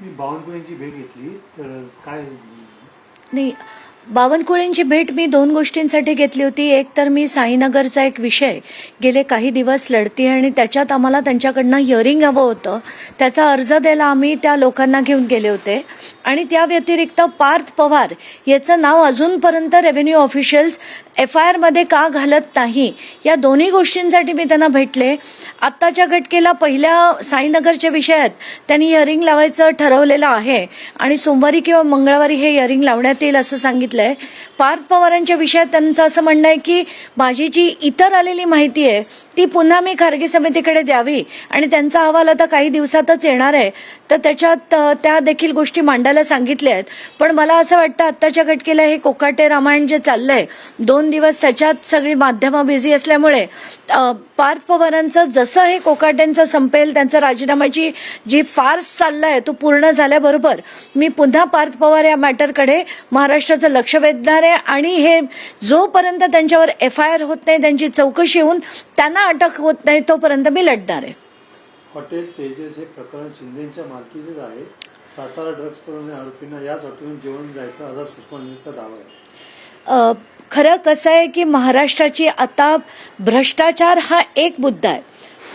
मी बावनकुळेंची भेट घेतली तर काय? नाही बावनकुळेंची भेट मी दोन गोष्टींसाठी घेतली होती. एक तर मी साईनगरचा एक विषय. गेले काही दिवस लढती आणि त्याच्यात आम्हाला त्यांच्याकडनं हिअरिंग हवं होतं. त्याचा अर्ज द्यायला आम्ही त्या लोकांना घेऊन गेले होते. आणि त्या व्यतिरिक्त पार्थ पवार याचं नाव अजूनपर्यंत रेव्हेन्यू ऑफिशियल्स एफ आय आरमध्ये का घालत नाही या दोन्ही गोष्टींसाठी मी त्यांना भेटले. आत्ताच्या घटकेला पहिल्या साईनगरच्या विषयात त्यांनी हिअरिंग लावायचं ठरवलेलं आहे. आणि सोमवारी किंवा मंगळवारी हे हिअरिंग लावण्यात येईल असं सांगितलं सांगितलंय पार्थ पवारांच्या विषयात त्यांचं असं म्हणणं आहे की माझी जी इतर आलेली माहिती आहे ती पुन्हा मी खारगी समितीकडे द्यावी आणि त्यांचा अहवाल आता काही दिवसातच येणार आहे. तर त्याच्यात त्या देखील गोष्टी मांडायला सांगितल्या आहेत. पण मला असं वाटतं आत्ताच्या घटकेला हे कोकाटे रामायण जे चाललंय दोन दिवस त्याच्यात सगळी माध्यमं बिझी असल्यामुळे पार्थ पवारांचं जसं हे कोकाट्यांचं संपेल त्यांचा राजीनाम्याची जी फार्स चाललाय तो पूर्ण झाल्याबरोबर मी पुन्हा पार्थ पवार या मॅटरकडे महाराष्ट्राचं लक्ष वेधणार आहे. आणि हे जोपर्यंत त्यांच्यावर एफ आय आर होत नाही त्यांची चौकशी होऊन त्यांना अटक होत नाही तोपर्यंत मी लढणार आहे. हॉटेल तेजस हे प्रकरण शिंदेच्या मालकीचेच आहे. सातारा ड्रग्ज प्रकरणी आरोपींना याच हॉटेलून जेवण जायचं असा सुषमा दावा आहे. खरं कसं आहे की महाराष्ट्राची आता भ्रष्टाचार हा एक मुद्दा आहे.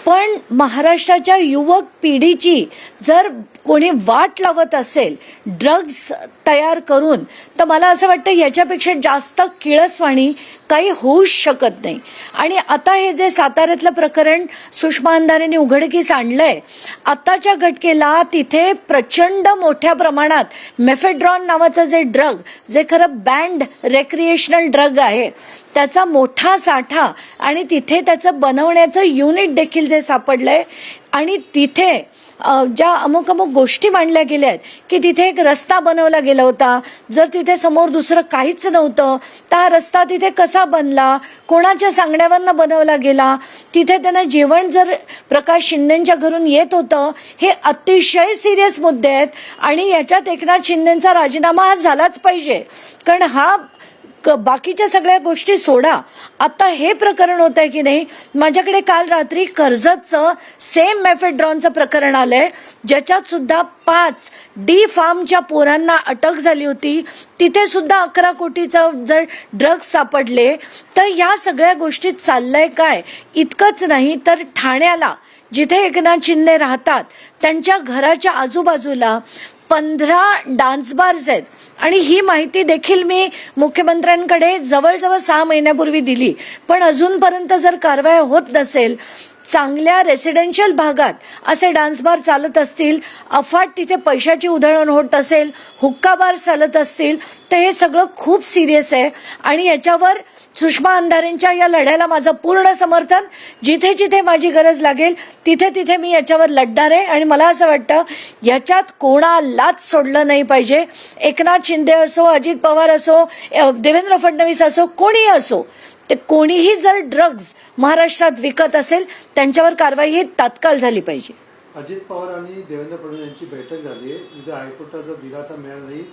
पण महाराष्ट्राच्या युवक पिढीची जर कोणी वाट लावत असेल ड्रग्ज तयार करून तर मला असं वाटतं याच्यापेक्षा जास्त किळसवाणी काही होऊच शकत नाही. आणि आता हे जे साताऱ्यातलं प्रकरण सुषमा अंधारेने उघडकीस आणलंय आताच्या घटकेला तिथे प्रचंड मोठ्या प्रमाणात मेफेड्रॉन नावाचं जे ड्रग जे खरं बँड रेक्रिएशनल ड्रग आहे त्याचा मोठा साठा आणि तिथे त्याचं बनवण्याचं युनिट देखील जे सापडलंय आणि तिथे ज्या अमुक अमुक गोष्टी मांडल्या गेल्या आहेत की तिथे एक रस्ता बनवला गेला होता. जर तिथे समोर दुसरं काहीच नव्हतं तर हा रस्ता तिथे कसा बनला? कोणाच्या सांगण्यावरनं बनवला गेला? तिथे त्यांना जेवण जर प्रकाश शिंदेच्या घरून येत होतं हे अतिशय सिरियस मुद्दे आहेत. आणि याच्यात एकनाथ शिंदेचा राजीनामा हा झालाच पाहिजे. कारण हा बाकीच्या सगळ्या गोष्टी सोडा. आता हे प्रकरण होत आहे की नाही माझ्याकडे काल रात्री कर्जतचं सेम मेफेड्रॉनचं प्रकरण आलंय ज्याच्यात सुद्धा पाच डी फार्मच्या पोरांना अटक झाली होती. तिथे सुद्धा अकरा कोटीचं जर ड्रग्ज सापडले तर या सगळ्या गोष्टी चाललंय काय? इतकंच नाही तर ठाण्याला जिथे एकनाथ शिंदे राहतात त्यांच्या घराच्या आजूबाजूला पंधरा डान्स बार्स आहेत. आणि ही माहिती देखील मी मुख्यमंत्र्यांकडे जवळजवळ सहा महिन्यापूर्वी दिली. पण अजूनपर्यंत जर कारवाई होत नसेल चांगल्या रेसिडेन्शियल भागात असे डान्स बार चालत असतील अफाट तिथे पैशाची उधळण होत असेल हुक्का बार चालत असतील तर हे सगळं खूप सिरियस आहे. आणि याच्यावर सुषमा अंधारेंच्या या लढ्याला माझं पूर्ण समर्थन. जिथे जिथे माझी गरज लागेल तिथे तिथे मी याच्यावर लढणार आहे. आणि मला असं वाटतं याच्यात कोणालाच सोडलं नाही पाहिजे. एकनाथ शिंदे असो अजित पवार असो देवेंद्र फडणवीस असो कोणीही असो ते कोणीही जर ड्रग्ज महाराष्ट्रात विकत असेल त्यांच्यावर कारवाई ही तात्काळ झाली पाहिजे. अजित पवार आणि देवेंद्र फडणवीस यांची बैठक झाली आहे. तिथे हायकोर्टाचा दिलासा मिळाला नाही.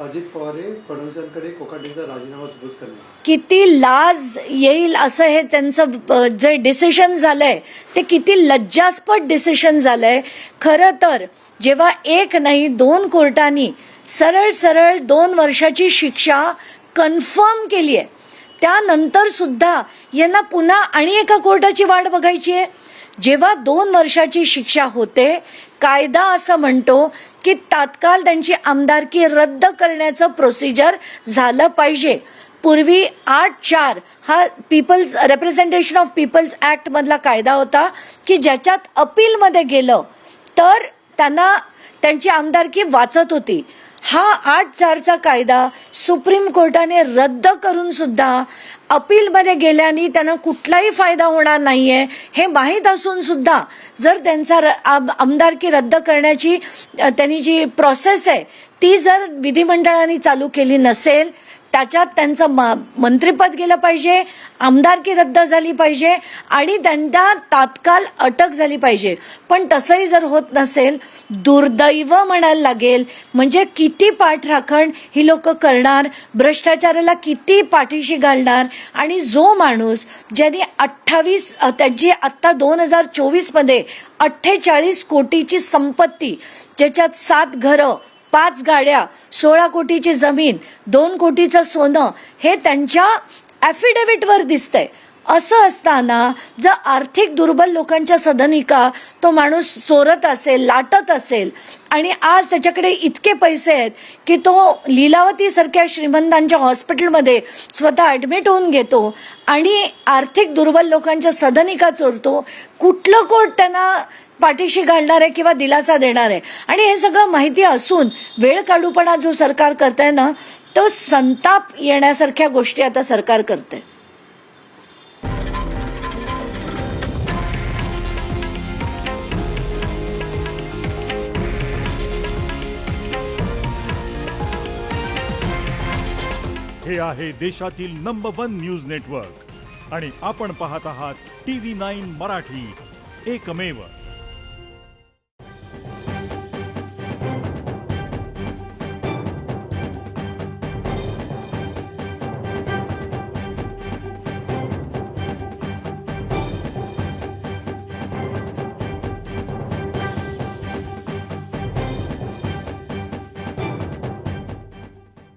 अजित पवार हे फडणवीसांकडे कोकाटेंचा राजीनामा सुरू करणे किती लाज येईल असं हे त्यांचं जे डिसिशन झालंय ते किती लज्जास्पद डिसिशन झालंय. खरं तर जेव्हा एक नाही दोन कोर्टांनी सरळ सरळ दोन वर्षाची शिक्षा कन्फर्म केली आहे. त्यानंतर सुद्धा यांना पुन्हा आणि एका कोर्टाची वाट बघायची आहे. जेव्हा दोन वर्षाची शिक्षा होते कायदा असं म्हणतो की तात्काळ त्यांची आमदारकी रद्द करण्याचं प्रोसिजर झालं पाहिजे. पूर्वी आठ चार हा people's representation of people's act मधला कायदा होता की ज्याच्यात अपीलमध्ये गेलं तर त्यांना त्यांची आमदारकी वाचत होती. हा आठ चारचा कायदा सुप्रीम कोर्टाने रद्द करून सुद्धा अपीलमध्ये गेल्याने त्यांना कुठलाही फायदा होणार नाहीये. हे माहीत असून सुद्धा जर त्यांचा र- आमदारकी रद्द करण्याची त्यांनी जी प्रोसेस आहे ती जर विधिमंडळाने चालू केली नसेल त्याच्यात त्यांचं म- मंत्रिपद गेलं पाहिजे आमदारकी रद्द झाली पाहिजे आणि त्यांना तात्काळ अटक झाली पाहिजे. पण तसंही जर होत नसेल दुर्दैव म्हणायला लागेल. म्हणजे किती पाठराखण ही लोक करणार भ्रष्टाचाराला किती पाठीशी घालणार आणि जो माणूस ज्यांनी अठ्ठावीस त्याची आत्ता दोन हजार चोवीसमध्ये अठ्ठेचाळीस कोटीची संपत्ती ज्याच्यात सात घरं पाच गाड्या सोळा कोटीची जमीन दोन कोटीचं सोनं हे त्यांच्या ॲफिडेव्हिटवर दिसतंय. असं असताना जर आर्थिक दुर्बल लोकांच्या सदनिका तो माणूस चोरत असेल लाटत असेल आणि आज त्याच्याकडे इतके पैसे आहेत की तो लीलावतीसारख्या श्रीमंतांच्या हॉस्पिटलमध्ये स्वतः ॲडमिट होऊन घेतो आणि आर्थिक दुर्बल लोकांच्या सदनिका चोरतो कुठलं कोर्ट त्यांना पाठीशी घालणार आहे किंवा दिलासा देणार आहे. आणि हे सगळं माहिती असून वेळ काढूपणा जो सरकार करतंय ना तो संताप येण्यासारख्या गोष्टी आता सरकार करते हे आहे देशातील नंबर वन न्यूज नेटवर्क आणि आपण पाहत आहात टी व्ही नाईन मराठी. एकमेव.